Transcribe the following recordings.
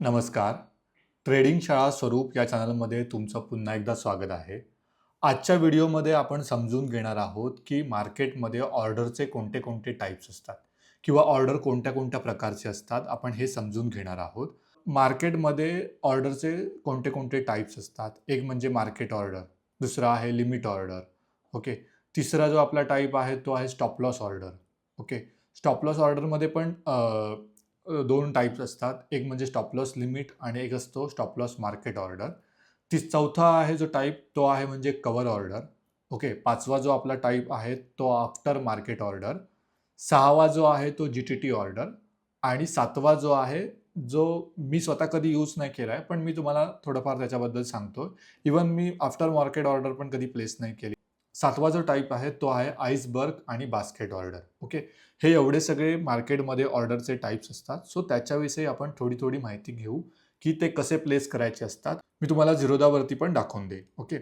नमस्कार. ट्रेडिंग शाळा स्वरूप या चॅनलमध्ये तुमचं पुन्हा एकदा स्वागत आहे. आजच्या व्हिडिओमध्ये आपण समजून घेणार आहोत की मार्केटमध्ये ऑर्डरचे कोणते कोणते टाईप्स असतात किंवा ऑर्डर कोणत्या कोणत्या प्रकारचे असतात आपण हे समजून घेणार आहोत. मार्केटमध्ये ऑर्डरचे कोणते कोणते टाईप्स असतात? एक म्हणजे मार्केट ऑर्डर दुसरा आहे लिमिट ऑर्डर ओके तिसरा जो आपला टाईप आहे तो आहे stop loss order okay stop loss ऑर्डरमध्ये पण दोन टाईप्स असतात. एक म्हणजे स्टॉपलॉस लिमिट आणि एक असतो स्टॉपलॉस मार्केट ऑर्डर ती चौथा आहे जो टाईप तो आहे म्हणजे कवर ऑर्डर ओके पाचवा जो आपला टाईप आहे तो आफ्टर मार्केट ऑर्डर सहावा जो आहे तो जी टी टी ऑर्डर आणि सातवा जो आहे जो मी स्वतः कधी यूज नाही केला आहे पण मी तुम्हाला थोडंफार त्याच्याबद्दल सांगतो इवन मी आफ्टर मार्केट ऑर्डर पण कधी प्लेस नाही केली. सातवा जो टाईप आहे तो आहे आईसबर्ग आणि बास्केट ऑर्डर ओके हे एवढे सगळे मार्केटमध्ये ऑर्डरचे टाईप्स असतात. सो त्याच्याविषयी आपण थोडी थोडी माहिती घेऊ की ते कसे प्लेस करायचे असतात. मी तुम्हाला झिरोदावरती पण दाखवून देईन. ओके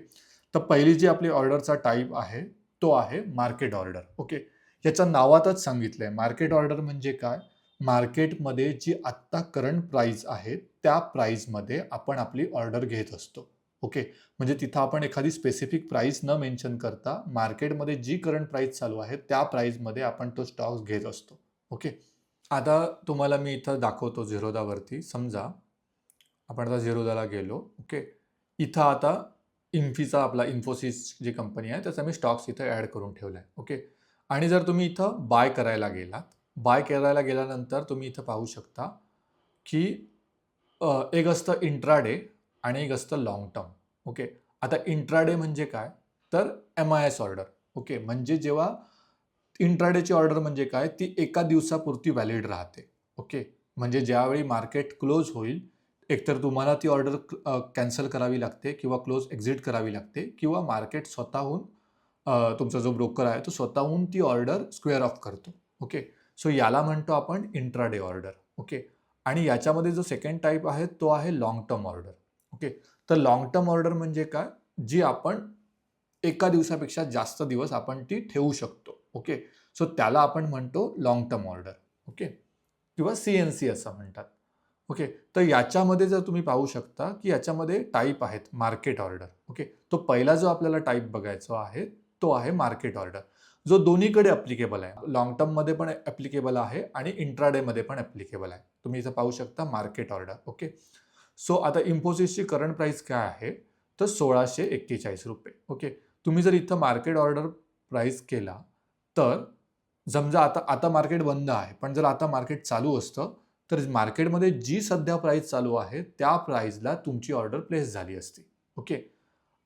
तर पहिली जी आपली ऑर्डरचा टाईप आहे तो आहे मार्केट ऑर्डर ओके याच्या नावातच सांगितलं आहे मार्केट ऑर्डर म्हणजे काय? मार्केटमध्ये जी आत्ता करंट प्राईज आहे त्या प्राईजमध्ये आपण आपली ऑर्डर घेत असतो. ओके. म्हणजे तिथं आपण एखादी स्पेसिफिक प्राईस न मेन्शन करता मार्केटमध्ये जी करंट प्राईस चालू आहे त्या प्राईजमध्ये आपण तो स्टॉक्स घेत असतो. ओके. आता तुम्हाला मी इथं दाखवतो झिरोदावरती समजा आपण आता झिरोदाला गेलो. ओके. इथं आता इन्फीचा आपला इन्फोसिस जी कंपनी आहे त्याचा मी स्टॉक्स इथं ॲड करून ठेवला आहे ओके. आणि जर तुम्ही इथं बाय करायला गेलात बाय करायला गेल्यानंतर तुम्ही इथं पाहू शकता की एक असतं इंट्राडे आणि एक असतं लॉंग टर्म ओके आता इंट्राडे म्हणजे काय? तर M I S order okay म्हणजे जेव्हा इंट्राडेची ऑर्डर म्हणजे काय? ती एका दिवसापुरती व्हॅलिड राहते. ओके म्हणजे ज्यावेळी मार्केट क्लोज होईल एकतर तुम्हाला ती ऑर्डर कॅन्सल करावी लागते किंवा क्लोज एक्झिट करावी लागते किंवा मार्केट स्वतःहून तुमचा जो ब्रोकर आहे तो स्वतःहून ती ऑर्डर स्क्वेअर ऑफ करतो. ओके सो याला म्हणतो आपण इंट्राडे ऑर्डर ओके आणि याच्यामध्ये जो सेकंड टाईप आहे तो आहे लॉंग टर्म ऑर्डर ओके. तर लॉंग टर्म ऑर्डर म्हणजे काय? जी आपण एका दिवसापेक्षा जास्त दिवस आपण ती ठेवू शकतो. ओके. सो त्याला आपण म्हणतो लॉंग टर्म ऑर्डर ओके. किंवा सी एन सी असं म्हणतात. ओके. तर याच्यामध्ये जर तुम्ही पाहू शकता की याच्यामध्ये टाईप आहेत मार्केट ऑर्डर ओके. तो पहिला जो आपल्याला टाईप बघायचा आहे तो आहे मार्केट ऑर्डर जो दोन्हीकडे ॲप्लिकेबल आहे. लॉंग टर्ममध्ये पण ॲप्लिकेबल आहे आणि इंट्राडेमध्ये पण ॲप्लिकेबल आहे. तुम्ही इथं पाहू शकता मार्केट ऑर्डर ओके. सो आता इन्फोसिसची करंट प्राईस काय आहे? तर सोळाशे एक्केचाळीस रुपये. ओके तुम्ही जर इथं मार्केट ऑर्डर प्राईस केला तर समजा आता आता मार्केट बंद आहे. पण जर आता मार्केट चालू असतं तर मार्केटमध्ये जी सध्या प्राईस चालू आहे त्या प्राईजला तुमची ऑर्डर प्लेस झाली असती. ओके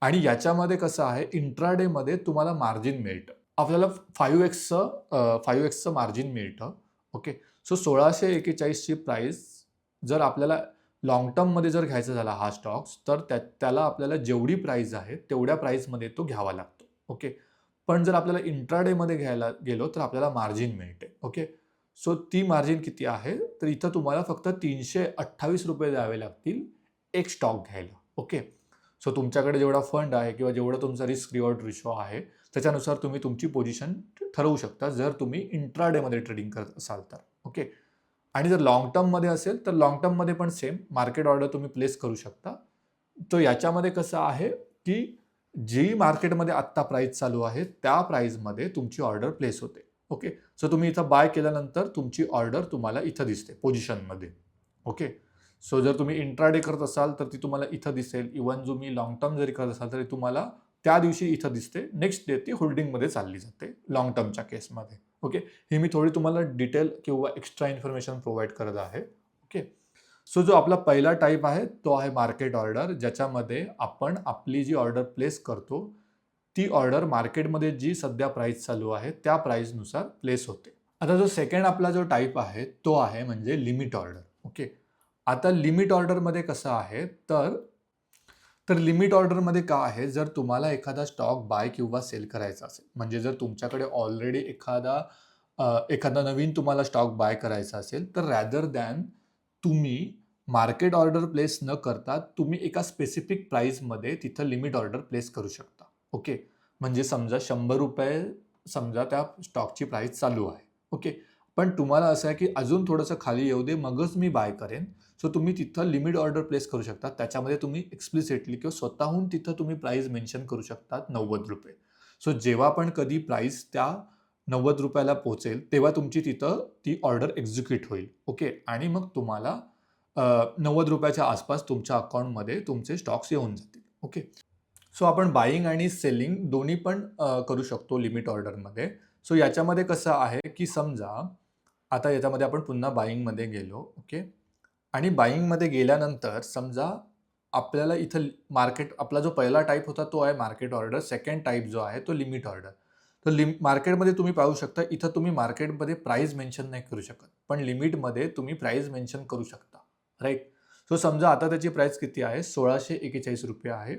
आणि याच्यामध्ये कसं आहे इंट्राडेमध्ये तुम्हाला मार्जिन मिळतं. आपल्याला फाईव्ह एक्सचं फाईव्ह एक्सचं मार्जिन मिळतं. ओके सो सोळाशे एकेचाळीसची प्राईस जर आपल्याला लॉंग टर्ममध्ये जर घ्यायचा झाला हा स्टॉक्स तर त्या त्याला आपल्याला जेवढी प्राईस आहे तेवढ्या प्राईसमध्ये तो घ्यावा लागतो. ओके पण जर आपल्याला इंट्राडेमध्ये घ्यायला गेलो तर आपल्याला मार्जिन मिळते. ओके सो ती मार्जिन किती आहे? तर इथं तुम्हाला फक्त तीनशे अठ्ठावीस रुपये द्यावे लागतील एक स्टॉक घ्यायला. ओके सो तुमच्याकडे जेवढा फंड आहे किंवा जेवढा तुमचा रिस्क रिवॉर्ड रिशो आहे त्याच्यानुसार तुम्ही तुमची पोझिशन ठरवू शकता जर तुम्ही इंट्राडेमध्ये ट्रेडिंग करत असाल तर. ओके आणि जर लॉंग टर्ममध्ये असेल तर लॉंग टर्ममध्ये पण सेम मार्केट ऑर्डर तुम्ही प्लेस करू शकता. तो याच्यामध्ये कसं आहे की जी मार्केटमध्ये आत्ता प्राईस चालू आहे त्या प्राईजमध्ये तुमची ऑर्डर प्लेस होते. ओके सो तुम्ही इथं बाय केल्यानंतर तुमची ऑर्डर तुम्हाला इथं दिसते पोझिशनमध्ये ओके सो जर तुम्ही इंट्राडे करत असाल तर ती तुम्हाला इथं दिसेल. इवन जो मी लॉंग टर्म जरी करत असाल तरी तुम्हाला त्या दिवशी इथं दिसते. नेक्स्ट डे ती होल्डिंगमध्ये चालली जाते लॉंग टर्मच्या केसमध्ये ओके? हे मी थोडी तुम्हाला डिटेल किंवा एक्स्ट्रा इन्फॉर्मेशन प्रोव्हाइड करत आहे. ओके? सो जो आपला पहिला टाईप आहे तो आहे मार्केट ऑर्डर ज्याच्यामध्ये आपण आपली जी ऑर्डर प्लेस करतो ती ऑर्डर मार्केटमध्ये जी सध्या प्राईस चालू आहे त्या प्राईसनुसार प्लेस होते. आता जो सेकंड आपला जो टाईप आहे तो आहे म्हणजे लिमिट ऑर्डर. ओके? आता लिमिट ऑर्डरमध्ये कसं आहे तर तर लिमिट ऑर्डरमध्ये का आहे? जर तुम्हाला एखादा स्टॉक बाय किंवा सेल करायचा असेल म्हणजे जर तुमच्याकडे ऑलरेडी एखादा एखादा नवीन तुम्हाला स्टॉक बाय करायचा असेल तर रॅदर दॅन तुम्ही मार्केट ऑर्डर प्लेस न करता तुम्ही एका स्पेसिफिक प्राईजमध्ये तिथं लिमिट ऑर्डर प्लेस करू शकता. ओके म्हणजे समजा शंभर रुपये समजा त्या स्टॉकची प्राईस चालू आहे. ओके पण तुम्हाला असं आहे की अजून थोडंसं खाली येऊ दे मगच मी बाय करेन. सो तुम्ही तिथं लिमिट ऑर्डर प्लेस करू शकता. त्याच्यामध्ये तुम्ही एक्सप्लिसिटली किंवा स्वतःहून तिथं तुम्ही प्राईज मेन्शन करू शकतात नव्वद रुपये. सो जेव्हा पण कधी प्राईस त्या नव्वद रुपयाला पोहोचेल तेव्हा तुमची तिथं ती ऑर्डर एक्झिक्यूट होईल. ओके आणि मग तुम्हाला नव्वद रुपयाच्या आसपास तुमच्या अकाउंटमध्ये तुमचे स्टॉक्स येऊन जातील. ओके सो आपण बाईंग आणि सेलिंग दोन्ही पण करू शकतो लिमिट ऑर्डरमध्ये सो याच्यामध्ये कसं आहे की समजा आता याच्यामध्ये आपण पुन्हा बाईंगमध्ये गेलो. ओके आणि बाईंगमध्ये गेल्यानंतर समजा आपल्याला इथं मार्केट आपला जो पहिला टाईप होता तो आहे मार्केट ऑर्डर सेकंड टाईप जो आहे तो लिमिट ऑर्डर तर लिम मार्केटमध्ये तुम्ही पाहू शकता इथं तुम्ही मार्केटमध्ये प्राईज मेन्शन नाही करू शकत पण लिमिटमध्ये तुम्ही प्राईज मेन्शन करू शकता राईट सो समजा आता त्याची प्राईस किती आहे? सोळाशे एकेचाळीस रुपये आहे.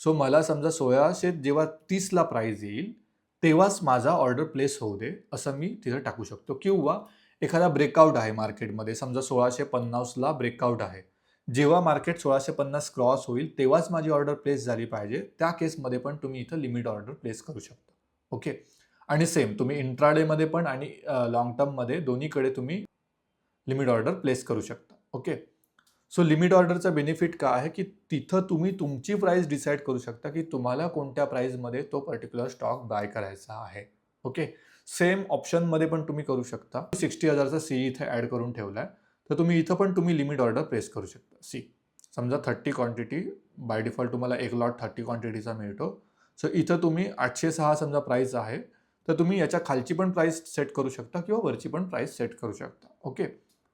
सो मला समजा सोळाशे जेव्हा तीसला प्राईज येईल तेव्हाच माझा ऑर्डर प्लेस होऊ दे असं मी तिथं टाकू शकतो. किंवा एखादा ब्रेकआउट आहे मार्केटमध्ये समजा सोळाशे पन्नासला ब्रेकआउट आहे. जेव्हा मार्केट सोळाशे पन्नास क्रॉस होईल तेव्हाच माझी ऑर्डर प्लेस झाली पाहिजे. त्या केसमध्ये पण तुम्ही इथं लिमिट ऑर्डर प्लेस करू शकता. ओके आणि सेम तुम्ही इंट्राडेमध्ये पण आणि लॉंग टर्ममध्ये दोन्हीकडे तुम्ही लिमिट ऑर्डर प्लेस करू शकता. ओके सो लिमिट ऑर्डरचा बेनिफिट काय आहे की तिथं तुम्ही तुमची प्राईस डिसाईड करू शकता की तुम्हाला कोणत्या प्राईजमध्ये तो पर्टिक्युलर स्टॉक बाय करायचा आहे. ओके सेम ऑप्शनमध्ये पण तुम्ही करू शकता. सिक्स्टी हजारचा सी इथे ॲड करून ठेवला आहे तर तुम्ही इथं पण तुम्ही लिमिट ऑर्डर प्रेस करू शकता. सी समजा थर्टी क्वांटिटी बाय डिफॉल्ट तुम्हाला एक लॉट थर्टी क्वांटिटीचा मिळतो. सो इथं तुम्ही आठशे सहा समजा प्राईस आहे तर तुम्ही याच्या खालची पण प्राईस सेट करू शकता किंवा वरची पण प्राईस सेट करू शकता. ओके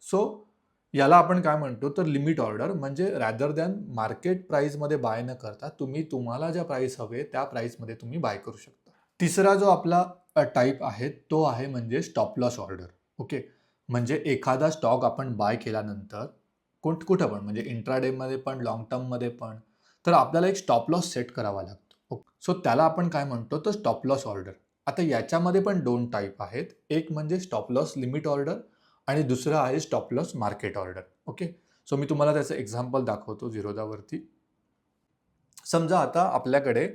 सो याला आपण काय म्हणतो? तर लिमिट ऑर्डर म्हणजे रॅदर दॅन मार्केट प्राईजमध्ये बाय न करता तुम्ही तुम्हाला ज्या प्राईस हवे त्या प्राईसमध्ये तुम्ही बाय करू शकता. तिसरा जो आपला टाईप आहे तो आहे म्हणजे स्टॉप लॉस ऑर्डर ओके म्हणजे एखादा स्टॉक आपण बाय केल्यानंतर कोण कुठं पण म्हणजे इंट्राडेमध्ये पण लॉंग टर्ममध्ये पण तर आपल्याला एक स्टॉप लॉस सेट करावा लागतो. ओके सो त्याला आपण काय म्हणतो? तर स्टॉप लॉस ऑर्डर आता याच्यामध्ये पण दोन टाईप आहेत. एक म्हणजे स्टॉप लॉस लिमिट ऑर्डर आणि दुसरं आहे stop loss market order okay so मी तुम्हाला त्याचं एक्झाम्पल दाखवतो झिरोदावरती समजा आता आपल्याकडे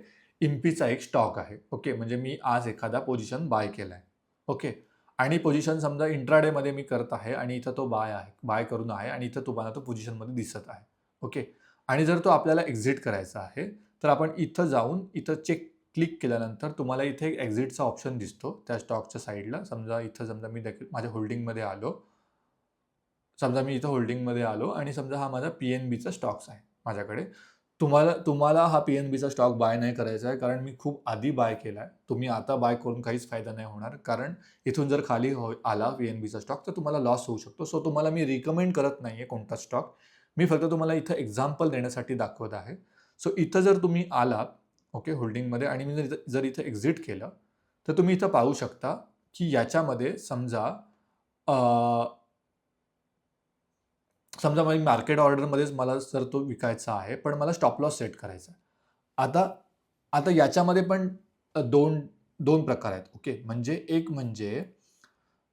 इम्पीचा एक स्टॉक आहे. ओके? म्हणजे मी आज एखादा पोझिशन बाय केला आहे ओके? आणि पोझिशन समजा इंट्राडेमध्ये मी करत आहे आणि इथं तो बाय आहे बाय करून आहे आणि इथं तुम्हाला तो पोझिशनमध्ये दिसत आहे. ओके? आणि जर तो आपल्याला एक्झिट करायचा आहे तर आपण इथं जाऊन इथं चेक क्लिक केल्यानंतर तुम्हाला इथे एक एक्झिटचा ऑप्शन दिसतो त्या स्टॉकच्या साईडला. समजा इथं समजा मी देखील माझ्या होल्डिंगमध्ये आलो. समजा मी इथं होल्डिंगमध्ये आलो आणि समजा हा माझा पी एन बीचा स्टॉक्स आहे माझ्याकडे. तुम्हाला तुम्हाला हा पी एन बीचा स्टॉक बाय नाही करायचा आहे कारण मी खूप आधी बाय केला आहे तुम्ही आता बाय करून काहीच फायदा नाही होणार कारण इथून जर खाली हो आला पी एन बीचा स्टॉक तर तुम्हाला लॉस होऊ शकतो. सो तुम्हाला मी रिकमेंड करत नाही आहे कोणता स्टॉक मी फक्त तुम्हाला इथं एक्झाम्पल देण्यासाठी दाखवत आहे. सो इथं जर तुम्ही आलात ओके होल्डिंगमध्ये आणि मी जर जर इथं एक्झिट केलं तर तुम्ही इथं पाहू शकता की याच्यामध्ये समजा समजा माझी मार्केट ऑर्डरमध्येच मला जर तो विकायचा आहे पण मला स्टॉप लॉस सेट करायचा आहे. आता आता याच्यामध्ये पण दोन दोन प्रकार आहेत ओके म्हणजे एक म्हणजे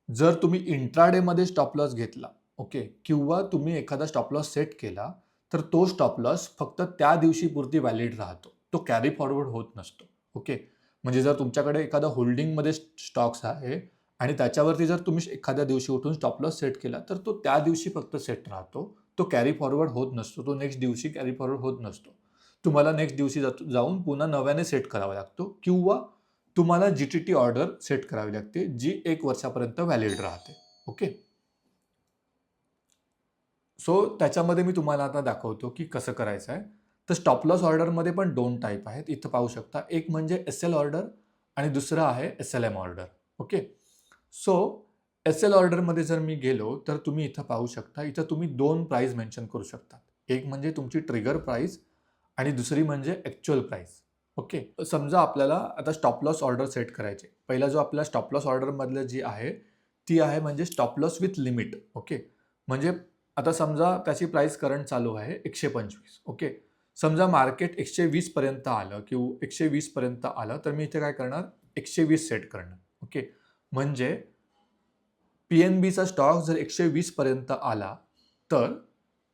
जर तुम्ही इंट्राडेमध्ये स्टॉप लॉस घेतला ओके किंवा तुम्ही एखादा स्टॉप लॉस सेट केला तर तो स्टॉप लॉस फक्त त्या दिवशी पुरती व्हॅलिड राहतो. तो कॅरी फॉरवर्ड होत नसतो ओके म्हणजे जर तुमच्याकडे एखादा होल्डिंगमध्ये स्टॉक्स आहे आणि त्याच्यावरती जर तुम्ही एखाद्या दिवशी उठून स्टॉप लॉस सेट केला तर तो त्या दिवशी फक्त सेट राहतो. तो कॅरी फॉरवर्ड होत नसतो. तो नेक्स्ट दिवशी कॅरी फॉरवर्ड होत नसतो. तुम्हाला नेक्स्ट दिवशी जाऊन पुन्हा नव्याने सेट करावा लागतो किंवा तुम्हाला G T T order set करावी लागते जी एक वर्षापर्यंत व्हॅलिड राहते. ओके सो त्याच्यामध्ये मी तुम्हाला आता दाखवतो की कसं करायचं आहे. तर स्टॉप लॉस ऑर्डरमध्ये पण दोन टाईप आहेत. इथं पाहू शकता. एक म्हणजे एस एल ऑर्डर आणि दुसरं आहे S L M order okay so S L ऑर्डरमध्ये जर मी गेलो तर तुम्ही इथं पाहू शकता इथं तुम्ही दोन प्राईज मेन्शन करू शकता एक म्हणजे तुमची ट्रिगर प्राईज आणि दुसरी म्हणजे ॲक्च्युअल प्राईज ओके समजा आपल्याला आता स्टॉप लॉस ऑर्डर सेट करायचे. पहिला जो आपल्या स्टॉप लॉस ऑर्डरमधलं जी आहे ती आहे म्हणजे stop loss with limit okay म्हणजे आता समजा त्याची प्राईस करंट चालू आहे एकशे पंचवीस. ओके समजा मार्केट एकशे वीसपर्यंत आलं किंवा एकशे वीसपर्यंत आलं तर मी इथे काय करणार? एकशे वीस सेट करणार. ओके म्हणजे पी एन बीचा स्टॉक जर एकशे वीसपर्यंत आला तर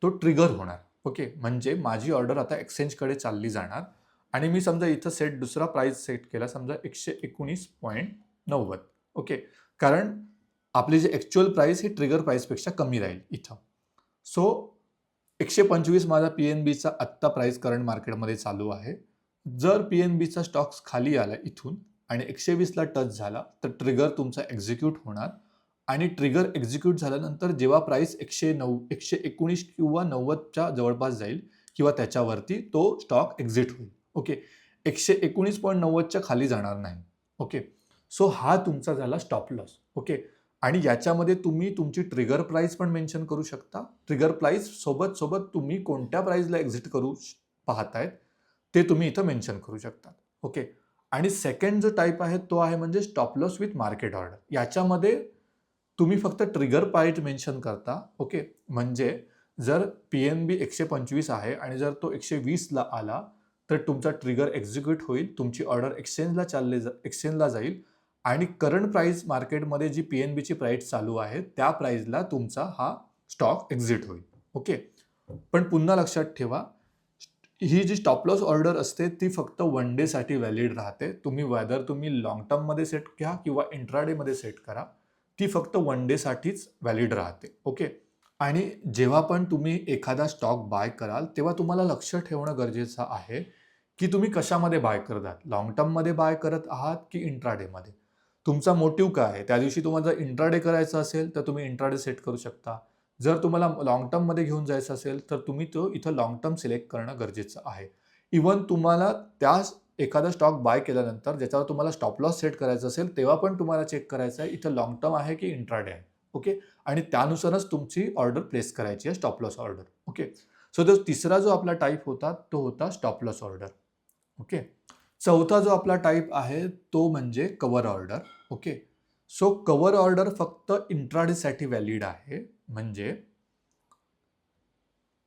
तो ट्रिगर होणार. ओके म्हणजे माझी ऑर्डर आता एक्सचेंजकडे चालली जाणार. आणि मी समजा इथं सेट दुसरा प्राईस सेट केला समजा एकशे एकोणीस पॉईंट नव्वद. ओके कारण आपली जी ॲक्च्युअल प्राईस ही ट्रिगर प्राईसपेक्षा कमी राहील इथं. सो एकशे पंचवीस माझा पी एन बीचा आत्ता प्राईस करंट मार्केटमध्ये चालू आहे. जर पी एन बीचा स्टॉक्स खाली आला इथून आणि एकशे वीसला टच झाला तर ट्रिगर तुमचा एक्झिक्यूट होणार. आणि ट्रिगर एक्झिक्यूट झाल्यानंतर जेव्हा प्राईस एकशे नऊ एकशे एकोणीस किंवा नव्वदच्या जवळपास जाईल किंवा त्याच्यावरती तो स्टॉक एक्झिट होईल. ओके एकशे एकोणीस पॉईंट नव्वदच्या खाली जाणार नाही. ओके सो हा तुमचा झाला स्टॉप लॉस ओके आणि याच्यामध्ये तुम्ही तुमची ट्रिगर प्राईस पण मेन्शन करू शकता. ट्रिगर प्राईस सोबत सोबत तुम्ही कोणत्या प्राईजला एक्झिट करू श- पाहतायत ते तुम्ही इथं मेन्शन करू शकता. ओके आणि सेकंड जो टाईप आहे तो आहे म्हणजे स्टॉपलॉस विथ मार्केट ऑर्डर याच्यामध्ये तुम्ही फक्त ट्रिगर प्राईस मेन्शन करता ओके म्हणजे जर पी एन बी एकशे पंचवीस आहे आणि जर तो एकशे वीसला आला तर तुमचा ट्रिगर एक्झिक्यूट होईल तुमची ऑर्डर एक्सचेंजला चालले जा एक्सचेंजला जाईल आणि करंट प्राईज मार्केटमध्ये जी पी एन बीची प्राईस चालू आहे त्या प्राईजला तुमचा हा स्टॉक एक्झिट होईल ओके पण पुन्हा लक्षात ठेवा ही जी स्टॉपलॉस ऑर्डर असते ती फक्त वन डेसाठी व्हॅलिड राहते. तुम्ही वेदर तुम्ही लॉंग टर्ममध्ये सेट घ्या किंवा इंट्राडेमध्ये सेट करा ती फक्त वन डेसाठीच व्हॅलिड राहते. ओके आणि जेव्हा पण तुम्ही एखादा स्टॉक बाय कराल तेव्हा तुम्हाला लक्ष ठेवणं गरजेचं आहे की तुम्ही कशामध्ये बाय करत आहात. लॉंग टर्ममध्ये बाय करत आहात की इंट्राडेमध्ये तुमचा मोटिव्ह काय आहे? त्या दिवशी तुम्हाला जर इंट्राडे करायचं असेल तर तुम्ही इंट्राडे सेट करू शकता. जर तुम्हाला लॉंग टर्ममध्ये घेऊन जायचं असेल तर तुम्ही तो इथं लॉंग टर्म सिलेक्ट करणं गरजेचं आहे. इवन तुम्हाला त्या एखादा स्टॉक बाय केल्यानंतर ज्याच्यावर तुम्हाला स्टॉप लॉस सेट करायचं असेल तेव्हा पण तुम्हाला चेक करायचं आहे इथं लॉंग टर्म आहे की इंट्राडे आहे. ओके आणि त्यानुसारच तुमची ऑर्डर प्लेस करायची आहे stop loss order okay so जो तिसरा जो आपला टाईप होता तो होता स्टॉप लॉस ऑर्डर ओके चौथा जो आपला टाईप आहे तो म्हणजे cover order okay so cover order फक्त इंट्राडेसाठी व्हॅलिड आहे. म्हणजे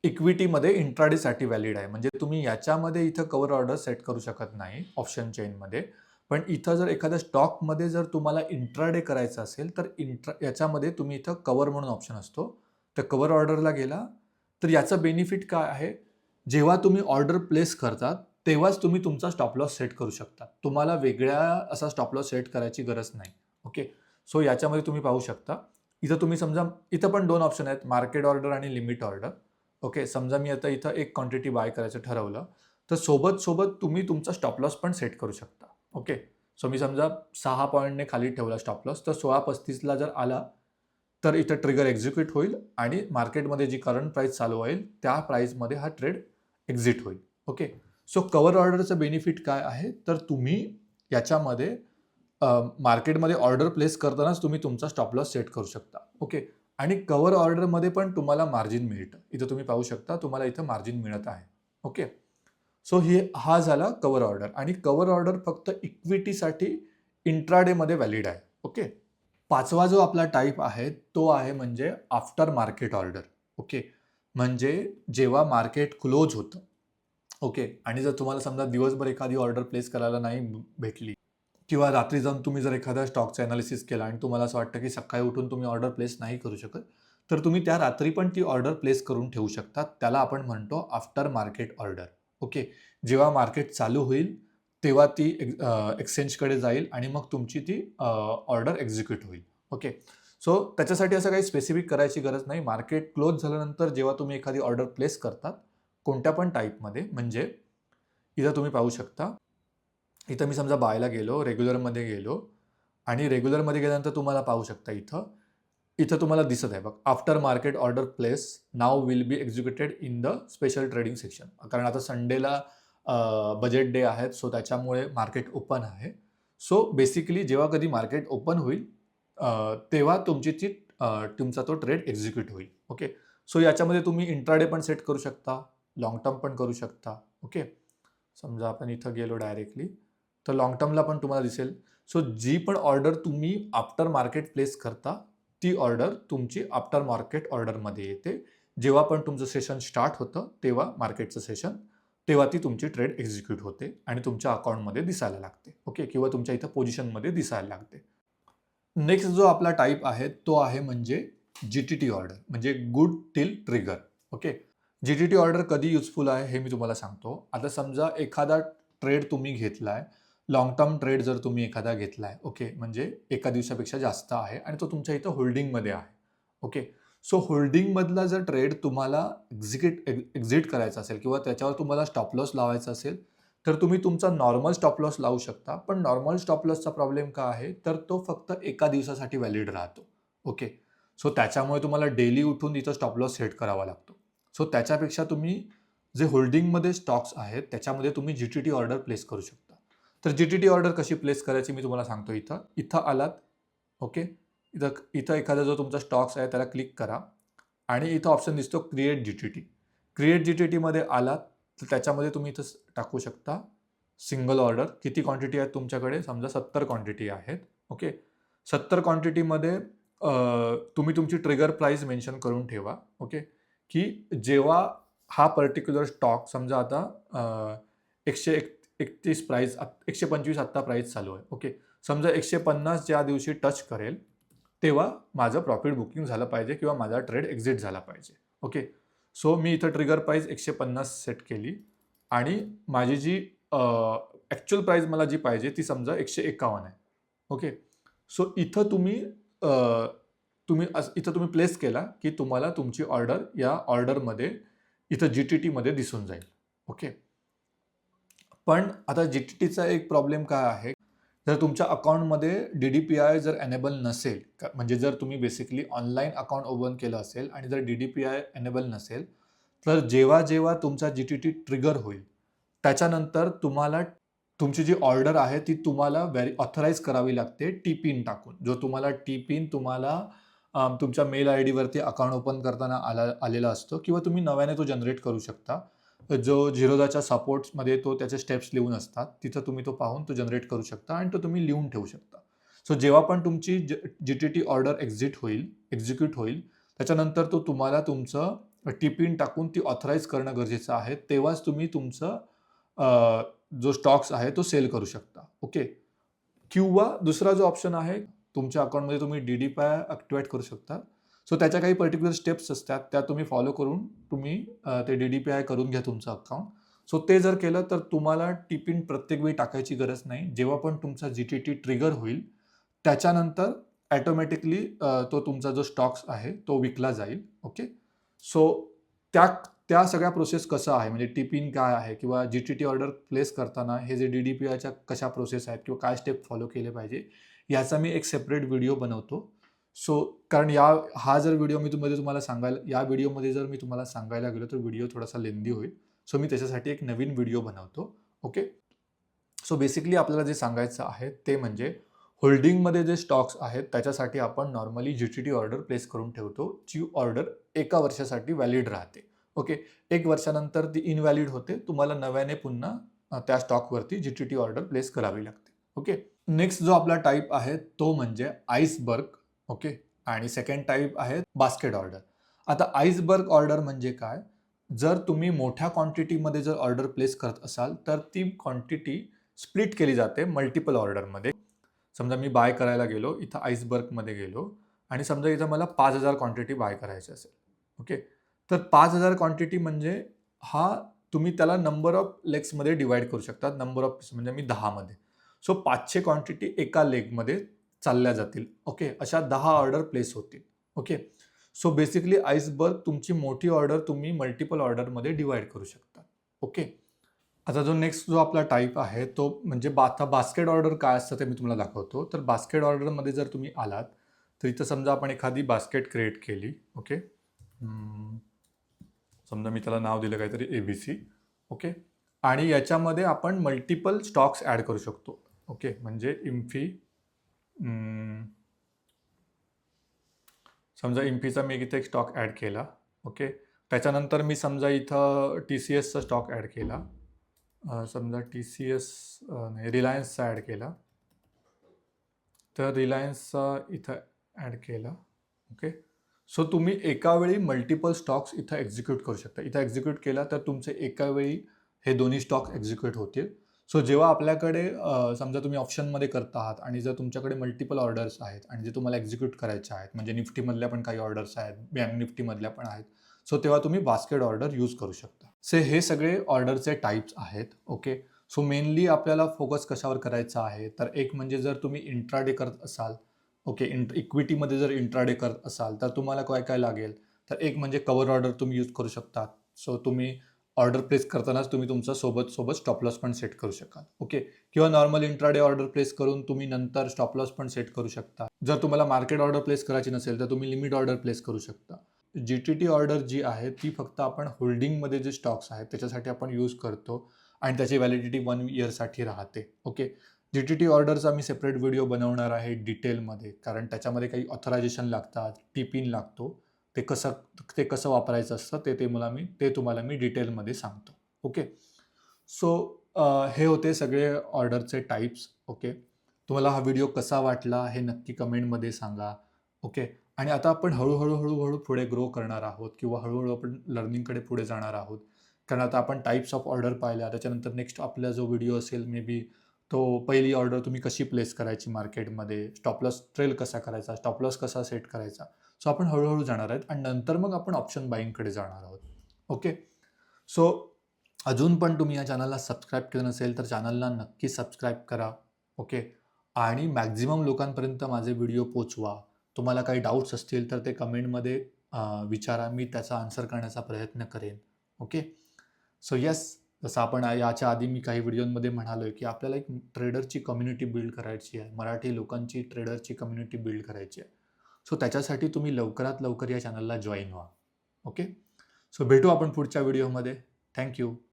इक्विटीमध्ये इंट्राडेसाठी व्हॅलिड आहे. म्हणजे तुम्ही याच्यामध्ये इथं कवर ऑर्डर सेट करू शकत नाही ऑप्शन चेनमध्ये. पण इथं जर एखाद्या स्टॉकमध्ये जर तुम्हाला इंट्राडे करायचं असेल तर इंट्रा याच्यामध्ये तुम्ही इथं कवर म्हणून ऑप्शन असतो. तर कवर ऑर्डरला गेला तर याचं बेनिफिट काय आहे? जेव्हा तुम्ही ऑर्डर प्लेस करतात तेव्हाच तुम्ही तुमचा स्टॉप लॉस सेट करू शकता. तुम्हाला वेगळ्या असा स्टॉप लॉस सेट करायची गरज नाही. ओके? सो याच्यामध्ये तुम्ही पाहू शकता. इथं तुम्ही समजा इथं पण दोन ऑप्शन आहेत मार्केट ऑर्डर आणि लिमिट ऑर्डर ओके? समजा मी आता इथं एक क्वांटिटी बाय करायचं ठरवलं तर सोबत सोबत तुम्ही तुमचा स्टॉप लॉस पण सेट करू शकता. ओके? सो मी समजा सहा पॉईंटने खाली ठेवला स्टॉप लॉस तर सोळा पस्तीसला जर आला तर इथं ट्रिगर एक्झिक्यूट होईल आणि मार्केटमध्ये जी करंट प्राईस चालू होईल त्या प्राईसमध्ये हा ट्रेड एक्झिट होईल. ओके? सो कवर ऑर्डरचं बेनिफिट काय आहे? तर तुम्ही याच्यामध्ये मार्केटमध्ये ऑर्डर प्लेस करतानाच तुम्ही तुमचा स्टॉप लॉस सेट करू शकता. ओके? आणि कवर ऑर्डरमध्ये पण तुम्हाला मार्जिन मिळतं. इथं तुम्ही पाहू शकता तुम्हाला इथं मार्जिन मिळत आहे. ओके? सो हे हा झाला कवर ऑर्डर. आणि कवर ऑर्डर फक्त इक्विटीसाठी इंट्राडेमध्ये व्हॅलिड आहे. ओके? पाचवा जो आपला टाईप आहे तो आहे म्हणजे आफ्टर मार्केट ऑर्डर. ओके? म्हणजे जेव्हा मार्केट क्लोज होतं. ओके? आणि जर तुम्हाला समजा दिवसभर एखादी ऑर्डर प्लेस करायला नाही भेटली किंवा रात्री जाऊन तुम्ही जर एखाद्या स्टॉकचं ॲनालिसिस केला आणि तुम्हाला असं वाटतं की सकाळी उठून तुम्ही ऑर्डर प्लेस नाही करू शकत तर तुम्ही त्या रात्री पण ती ऑर्डर प्लेस करून ठेवू शकता. त्याला आपण म्हणतो आफ्टर मार्केट ऑर्डर ओके जेव्हा मार्केट चालू होईल तेव्हा ती एक् एक्सचेंजकडे जाईल आणि मग तुमची ती ऑर्डर एक्झिक्यूट होईल. ओके सो त्याच्यासाठी असं काही स्पेसिफिक करायची गरज नाही. मार्केट क्लोज झाल्यानंतर जेव्हा तुम्ही एखादी ऑर्डर प्लेस करतात कोणत्या पण टाईपमध्ये म्हणजे इथं तुम्ही पाहू शकता इथं मी समजा बायला गेलो रेग्युलरमध्ये गेलो आणि रेग्युलरमध्ये गेल्यानंतर तुम्हाला पाहू शकता इथं इथं तुम्हाला दिसत आहे. बघ after market order place now will be executed in the special trading section कारण आता संडेला बजेट डे आहेत सो त्याच्यामुळे मार्केट ओपन आहे. सो बेसिकली जेव्हा कधी मार्केट ओपन होईल तेव्हा तुमची ती तुमचा तो ट्रेड एक्झिक्यूट होईल. ओके सो याच्यामध्ये तुम्ही इंट्राडे पण सेट करू शकता लॉंग टर्म पण करू शकता. ओके समजा आपण इथं गेलो डायरेक्टली तर लॉंग टर्मला पण तुम्हाला दिसेल. सो जी पण ऑर्डर तुम्ही आफ्टर मार्केट प्लेस करता ती ऑर्डर तुमची आफ्टर मार्केट ऑर्डरमध्ये येते. जेव्हा पण तुमचं सेशन स्टार्ट होतं तेव्हा मार्केटचं सेशन तेव्हा ती तुमची ट्रेड एक्झिक्यूट होते आणि तुमच्या अकाउंटमध्ये दिसायला लागते. ओके किंवा तुमच्या इथं पोझिशनमध्ये दिसायला लागते. नेक्स्ट जो आपला टाईप आहे तो आहे म्हणजे जी टी टी ऑर्डर म्हणजे good till trigger okay G T T order कधी युजफुल आहे हे मी तुम्हाला सांगतो. आता समजा एखादा ट्रेड तुम्ही घेतला आहे लॉंग टर्म ट्रेड जर तुम्ही एखादा घेतला आहे ओके म्हणजे एका दिवसापेक्षा जास्त आहे आणि तो तुमच्या इथं होल्डिंगमध्ये आहे ओके सो होल्डिंगमधला जर ट्रेड तुम्हाला एक्झिक्युट एक्झिट करायचा असेल किंवा त्याच्यावर तुम्हाला स्टॉप लॉस लावायचा असेल तर तुम्ही तुमचा नॉर्मल स्टॉप लॉस लावू शकता. पण नॉर्मल स्टॉप लॉसचा प्रॉब्लेम का आहे? तर तो फक्त एका दिवसासाठी व्हॅलिड राहतो ओके सो त्याच्यामुळे तुम्हाला डेली उठून इथं स्टॉप लॉस सेट करावा लागतो. सो त्याच्यापेक्षा तुम्ही जे होल्डिंगमध्ये स्टॉक्स आहेत त्याच्यामध्ये तुम्ही G T T order place करू शकता. तर जी टी टी ऑर्डर कशी प्लेस करायची मी तुम्हाला सांगतो इथं. इथं आलात ओके इथं इथं एखादा जो तुमचा स्टॉक्स आहे त्याला क्लिक करा. आणि इथं ऑप्शन दिसतो create G T T create G T टीमध्ये आलात तर त्याच्यामध्ये तुम्ही इथं टाकू शकता सिंगल ऑर्डर किती क्वांटिटी आहेत तुमच्याकडे? समजा सत्तर क्वांटिटी आहेत ओके सत्तर क्वांटिटीमध्ये तुम्ही तुमची ट्रिगर प्राईस मेन्शन करून ठेवा ओके की जेव्हा हा पर्टिक्युलर स्टॉक समजा आता एकशे एक एकतीस प्राईस एकशे पंचवीस आत्ता प्राईस चालू आहे. ओके समजा एकशे पन्नास ज्या दिवशी टच करेल तेव्हा माझं प्रॉफिट बुकिंग झालं पाहिजे किंवा माझा ट्रेड एक्झिट झाला पाहिजे. ओके सो मी इथं ट्रिगर प्राईस एकशे पन्नास सेट केली आणि माझी जी ॲक्च्युअल प्राईज मला जी पाहिजे ती समजा एकशे एकावन्न आहे. ओके सो इथं तुम्ही तुम्ही इथं तुम्ही प्लेस केला की तुम्हाला तुमची ऑर्डर या ऑर्डरमध्ये इथं जी टी टीमध्ये दिसून जाईल. ओके पण आता जी टी टीचा एक प्रॉब्लेम काय आहे? जर तुमच्या अकाउंटमध्ये डी डी पी आय जर एनेबल नसेल म्हणजे जर तुम्ही बेसिकली ऑनलाईन अकाउंट ओपन केलं असेल आणि जर D D P I enable नसेल तर जेव्हा जेव्हा तुमचा जी टी टी ट्रिगर होईल त्याच्यानंतर तुम्हाला तुमची जी ऑर्डर आहे ती तुम्हाला व्हेरी ऑथराईज करावी लागते टी पिन टाकून. जो तुम्हाला टी पिन तुम्हाला तुमच्या मेल आय डीवरती अकाउंट ओपन करताना आला आलेला असतो किंवा तुम्ही नव्याने तो जनरेट करू शकता. जो झिरोदाच्या सपोर्ट्समध्ये तो त्याचे स्टेप्स लिहून असतात तिथं तुम्ही तो पाहून तो जनरेट करू शकता आणि तो तुम्ही लिहून ठेवू शकता. सो जेव्हा पण तुमची G T T order exit होईल एक्झिक्यूट होईल त्याच्यानंतर तो तुम्हाला तुमचं टिपिन टाकून ती ऑथराईज करणं गरजेचं आहे. तेव्हाच तुम्ही तुमचं जो स्टॉक्स आहे तो सेल करू शकता. ओके किंवा दुसरा जो ऑप्शन आहे तुमच्या अकाउंटमध्ये तुम्ही डी डी पाय ॲक्टिवेट करू शकता. सो त्याच्या काही पर्टिक्युलर स्टेप्स असतात त्या तुम्ही फॉलो करून तुम्ही ते डी डी पी आय करून घ्या तुमचं अकाउंट सो ते जर केलं तर तुम्हाला टिपिन प्रत्येक वेळी टाकायची गरज नाही. जेव्हा पण तुमचा जी टी टी ट्रिगर होईल त्याच्यानंतर ॲटोमॅटिकली तो तुमचा जो स्टॉक्स आहे तो विकला जाईल. ओके सो त्या त्या सगळ्या प्रोसेस कसं आहे? म्हणजे टिपिन काय आहे? किंवा G T T order place करताना हे जे डी डी पी आयच्या कशा प्रोसेस आहेत? किंवा काय स्टेप फॉलो केले पाहिजे? याचा मी एक सेपरेट व्हिडिओ बनवतो. सो कारण या हा जर व्हिडिओ मी तुम्हाला तुम्हाला सांगायला या व्हिडिओमध्ये जर मी तुम्हाला सांगायला गेलो तर व्हिडिओ थोडासा लेंदी होईल. सो मी त्याच्यासाठी एक नवीन व्हिडिओ बनवतो. ओके? सो बेसिकली आपल्याला जे सांगायचं आहे ते म्हणजे होल्डिंगमध्ये जे स्टॉक्स आहेत त्याच्यासाठी आपण normally G T T order place करून ठेवतो जी ऑर्डर एका वर्षासाठी व्हॅलिड राहते. ओके? एक वर्षानंतर ती इनव्हॅलिड होते तुम्हाला नव्याने पुन्हा त्या स्टॉकवरती G T T order place करावी लागते. ओके? नेक्स्ट जो आपला टाईप आहे तो म्हणजे आईसबर्ग. ओके? आणि सेकंड टाईप आहे बास्केट ऑर्डर आता आईसबर्ग ऑर्डर म्हणजे काय? जर तुम्ही मोठ्या क्वांटिटीमध्ये जर ऑर्डर प्लेस करत असाल तर ती क्वांटिटी स्प्लिट केली जाते मल्टिपल ऑर्डरमध्ये समजा मी बाय करायला गेलो इथं आईसबर्गमध्ये गेलो आणि समजा इथं मला पाच हजार क्वांटिटी बाय करायची असेल ओके? तर पाच हजार क्वांटिटी म्हणजे हा तुम्ही त्याला नंबर ऑफ लेग्समध्ये डिवाईड करू शकता. नंबर ऑफ पीस म्हणजे मी दहामध्ये सो पाचशे क्वांटिटी एका लेगमध्ये चालल्या जातील. ओके अशा दहा ऑर्डर प्लेस होतील. ओके सो बेसिकली आईसबर्ग तुमची मोठी ऑर्डर तुम्ही मल्टिपल ऑर्डरमध्ये डिवाइड करू शकता. ओके आता जो नेक्स्ट जो आपला टाईप आहे तो म्हणजे बा आता बास्केट ऑर्डर काय असतं ते मी तुम्हाला दाखवतो. तर बास्केट ऑर्डरमध्ये जर तुम्ही आलात तर इथं समजा आपण एखादी बास्केट क्रिएट केली. ओके समजा मी त्याला नाव दिलं काहीतरी ए बी सी ओके आणि याच्यामध्ये आपण मल्टिपल स्टॉक्स ॲड करू शकतो. ओके म्हणजे इम्फी समजा इम्फीचा मी इथे एक स्टॉक ॲड केला ओके त्याच्यानंतर मी समजा इथं टी सी एसचा स्टॉक ॲड केला. समजा टी सी एस नाही रिलायन्सचा ॲड केला. तर रिलायन्सचा इथं ॲड केला ओके सो तुम्ही एका वेळी मल्टिपल स्टॉक्स इथं एक्झिक्यूट करू शकता. इथं एक्झिक्यूट केला तर तुमचे एका वेळी हे दोन्ही स्टॉक एक्झिक्यूट होतील. सो जेव्हा आपल्याकडे समजा तुम्ही ऑप्शनमध्ये करत आहात आणि जर तुमच्याकडे मल्टिपल ऑर्डर्स आहेत आणि जे तुम्हाला एक्झिक्यूट करायच्या आहेत म्हणजे निफ्टीमधल्या पण काही ऑर्डर्स आहेत बँक निफ्टीमधल्या पण आहेत सो तेव्हा तुम्ही बास्केट ऑर्डर यूज करू शकता. से हे सगळे ऑर्डरचे टाईप्स आहेत ओके सो मेनली आपल्याला फोकस कशावर करायचा आहे? तर एक म्हणजे जर तुम्ही इंट्राडे करत असाल ओके इंट इक्विटीमध्ये जर इंट्राडे करत असाल तर तुम्हाला काय काय लागेल? तर एक म्हणजे कवर ऑर्डर तुम्ही यूज करू शकता. सो तुम्ही ऑर्डर प्लेस करतानाच तुम्ही तुमचा सोबत सोबत स्टॉप लॉस पण सेट करू शकाल. ओके किंवा नॉर्मल इंट्राडे ऑर्डर प्लेस करून तुम्ही नंतर स्टॉप लॉस पण सेट करू शकता. जर तुम्हाला मार्केट ऑर्डर प्लेस करायची नसेल तर तुम्ही लिमिट ऑर्डर प्लेस करू शकता. जी टी टी ऑर्डर जी आहे ती फक्त आपण होल्डिंगमध्ये जे स्टॉक्स आहेत त्याच्यासाठी आपण यूज करतो आणि त्याची व्हॅलिडिटी वन इयरसाठी राहते. ओके जी टी टी ऑर्डरचा मी सेपरेट व्हिडिओ बनवणार आहे डिटेलमध्ये कारण त्याच्यामध्ये काही ऑथरायझेशन लागतात टी पिन लागतो. ते कसं ते कसं वापरायचं असतं ते ते मला मी ते तुम्हाला मी डिटेलमध्ये सांगतो. ओके? सो हे होते सगळे ऑर्डरचे टाईप्स ओके? तुम्हाला हा व्हिडिओ कसा वाटला हे नक्की कमेंटमध्ये सांगा ओके? आणि आता आपण हळूहळू हळूहळू पुढे ग्रो करणार आहोत किंवा हळूहळू आपण लर्निंगकडे पुढे जाणार आहोत. कारण आता आपण टाईप्स ऑफ ऑर्डर पाहिल्या त्याच्यानंतर नेक्स्ट आपला जो व्हिडिओ असेल मे बी तो पहिली ऑर्डर तुम्ही कशी प्लेस करायची मार्केटमध्ये स्टॉपलॉस ट्रेल कसा करायचा? स्टॉपलॉस कसा सेट करायचा? सो आपण हळूहळू जाणार आहेत आणि नंतर मग आपण ऑप्शन बाईंगकडे जाणार आहोत. ओके सो अजून पण तुम्ही या चॅनलला सबस्क्राईब केलं नसेल तर चॅनलला नक्की सबस्क्राईब करा. ओके आणि मॅक्झिमम लोकांपर्यंत माझे व्हिडिओ पोचवा. तुम्हाला काही डाऊट्स असतील तर ते कमेंटमध्ये विचारा. मी त्याचा आन्सर करण्याचा प्रयत्न करेन. ओके सो येस जसं आपण याच्या आधी मी काही व्हिडिओमध्ये म्हणालो आहे की आपल्याला एक ट्रेडरची कम्युनिटी बिल्ड करायची आहे. मराठी लोकांची ट्रेडरची कम्युनिटी बिल्ड करायची आहे. सो त्याच्यासाठी तुम्ही लवकरात लवकर या चॅनलला जॉईन व्हा. ओके सो भेटू आपण पुढच्या व्हिडिओमध्ये. थँक्यू